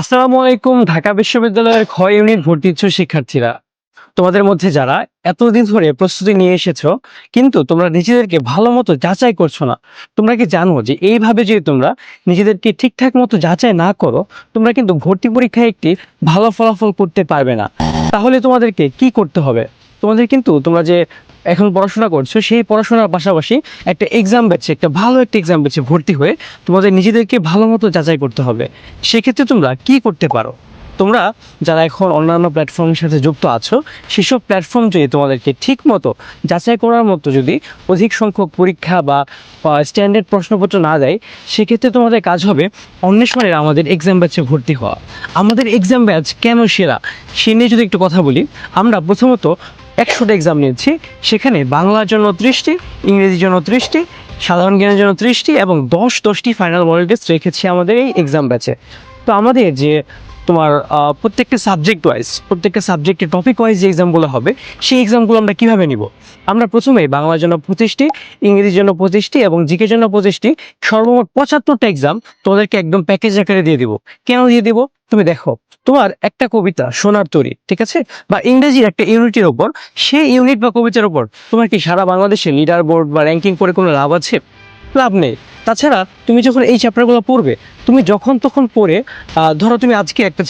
আসসালামু আলাইকুম, ঢাকা বিশ্ববিদ্যালয়ের খ ইউনিট ভর্তি ইচ্ছুক শিক্ষার্থীরা। তোমাদের মধ্যে যারা এতদিন ধরে প্রস্তুতি নিয়ে এসেছ, কিন্তু তোমরা নিজেদেরকে ভালো মতো যাচাই করছ না, তোমরা কি জানো যে এইভাবে যদি তোমরা নিজেদেরকে ঠিকঠাক মতো যাচাই না করো, তোমরা কিন্তু ভর্তি পরীক্ষায় একটি ভালো ফলাফল করতে পারবে না। তাহলে তোমাদেরকে কি করতে হবে? তোমাদের কিন্তু তোমরা যে এখন পড়াশোনা করছ, সেই পড়াশোনার পাশাপাশি একটা এক্সাম বেছে একটা ভালো একটা এক্সাম বেছে ভর্তি হয়ে তোমাদের নিজেদেরকে ভালো মতো যাচাই করতে হবে। সেক্ষেত্রে তোমরা কি করতে পারো? তোমরা যারা এখন অন্যান্য প্ল্যাটফর্মের সাথে যুক্ত আছো, সেসব প্ল্যাটফর্ম যদি তোমাদেরকে ঠিক মতো যাচাই করার মতো যদি অধিক সংখ্যক পরীক্ষা বা স্ট্যান্ডার্ড প্রশ্নপত্র না দেয়, সেক্ষেত্রে তোমাদের কাজ হবে অন্বেষণের আমাদের এক্সাম ব্যাচে ভর্তি হওয়া। আমাদের এক্সাম ব্যাচ কেন সেরা? সে নিয়ে যদি একটু কথা বলি, আমরা প্রথমত একশোটা এক্সাম নিয়েছি। সেখানে বাংলার জন্য ত্রিশটি, ইংরেজির জন্য ত্রিশটি, সাধারণ জ্ঞানের জন্য ত্রিশটি এবং দশ দশটি ফাইনাল মডেল টেস্ট রেখেছি আমাদের এই এক্সাম ব্যাচে তো আমাদের যে তোমার প্রত্যেকটা সাবজেক্ট ওয়াইজ প্রত্যেকটা সাবজেক্টের টপিক ওয়াইজ যে এক্সামগুলো হবে, সেই এক্সামগুলো আমরা কীভাবে নিব? আমরা প্রথমেই বাংলার জন্য পঁচিশটি, ইংরেজির জন্য পঁচিশটি এবং জিকের জন্য পঁচিশটি, সর্বমোট পঁচাত্তরটা এক্সাম তোমাদেরকে একদম প্যাকেজ আকারে দিয়ে দিব। কেন দিয়ে দিব? তুমি দেখো, তোমার একটা কবিতা সোনার তরী, ঠিক আছে? বা ইংরেজির একটা ইউনিটের ওপর সেই ইউনিট বা কবিতার ওপর তোমার কি সারা বাংলাদেশে লিডার বোর্ড বা র্যাঙ্কিং করে কোনো লাভ আছে? লাভ নেই। তাছাড়া তুমি যখন এই চ্যাপ্টারগুলো পড়বে, তুমি যখন তখন পড়ে ধরো তুমি আজকে একটা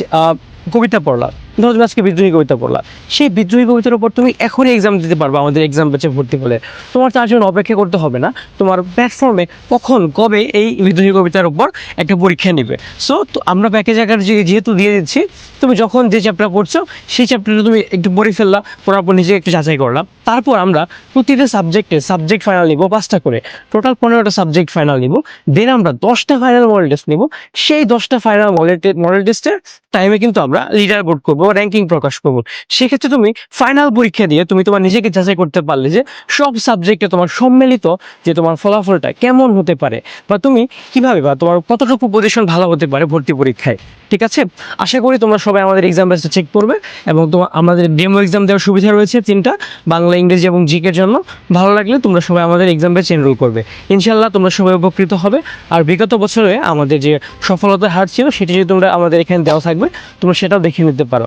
কবিতা পড়লা। ধরো তুমি আজকে বিদ্রোহী কবিতা পড়লা, সেই বিদ্রোহী কবিতার উপর তুমি এখনই এক্সাম দিতে পারবে আমাদের এক্সাম ব্যাচে ভর্তি হলে। তোমার তার জন্য অপেক্ষা করতে হবে না, তোমার প্ল্যাটফর্মে কখন, কবে এই বিদ্রোহী কবিতার উপর একটা পরীক্ষা নেবে। সো তো আমরা প্যাকেজ আকার যেহেতু দিয়ে দিচ্ছি, তুমি যখন যে চ্যাপ্টার পড়ছো, সেই চ্যাপ্টারটা তুমি একটু পড়ে ফেললা, পড়ার পর নিজে একটু যাচাই করলাম তারপর আমরা প্রতিটা সাবজেক্টে সাবজেক্ট ফাইনাল নিব পাঁচটা করে। টোটাল পনেরোটা সাবজেক্ট ফাইনাল নিব। দেন আমরা দশটা ফাইনাল মডেল টেস্ট নিব। সেই দশটা ফাইনাল মডেল মডেল টেস্টের টাইমে কিন্তু আমরা লিডার বোর্ড করব। র্যাঙ্কিং প্রকাশ করব। সেক্ষেত্রে তুমি ফাইনাল পরীক্ষা দিয়ে তুমি তোমার নিজেকে যাচাই করতে পারলে যে সব সাবজেক্টে তোমার সম্মিলিত যে তোমার ফলাফলটা কেমন হতে পারে বা তুমি কীভাবে বা তোমার কতটুকু পজিশন ভালো হতে পারে ভর্তি পরীক্ষায়। ঠিক আছে? আশা করি তোমরা সবাই আমাদের এক্সাম ব্যাচটা চেক করবে এবং তোমার আমাদের ডেমো এক্সাম দেওয়ার সুবিধা রয়েছে তিনটা, বাংলা, ইংরেজি এবং জিকের জন্য। ভালো লাগলে তোমরা সবাই আমাদের এক্সাম ব্যাচ এনরোল করবে। ইনশাল্লাহ তোমরা সবাই উপকৃত হবে। আর বিগত বছরে আমাদের যে সফলতার হার ছিল সেটি যদি তোমরা আমাদের এখানে দেওয়া থাকবে, তোমরা সেটাও দেখে নিতে পারো।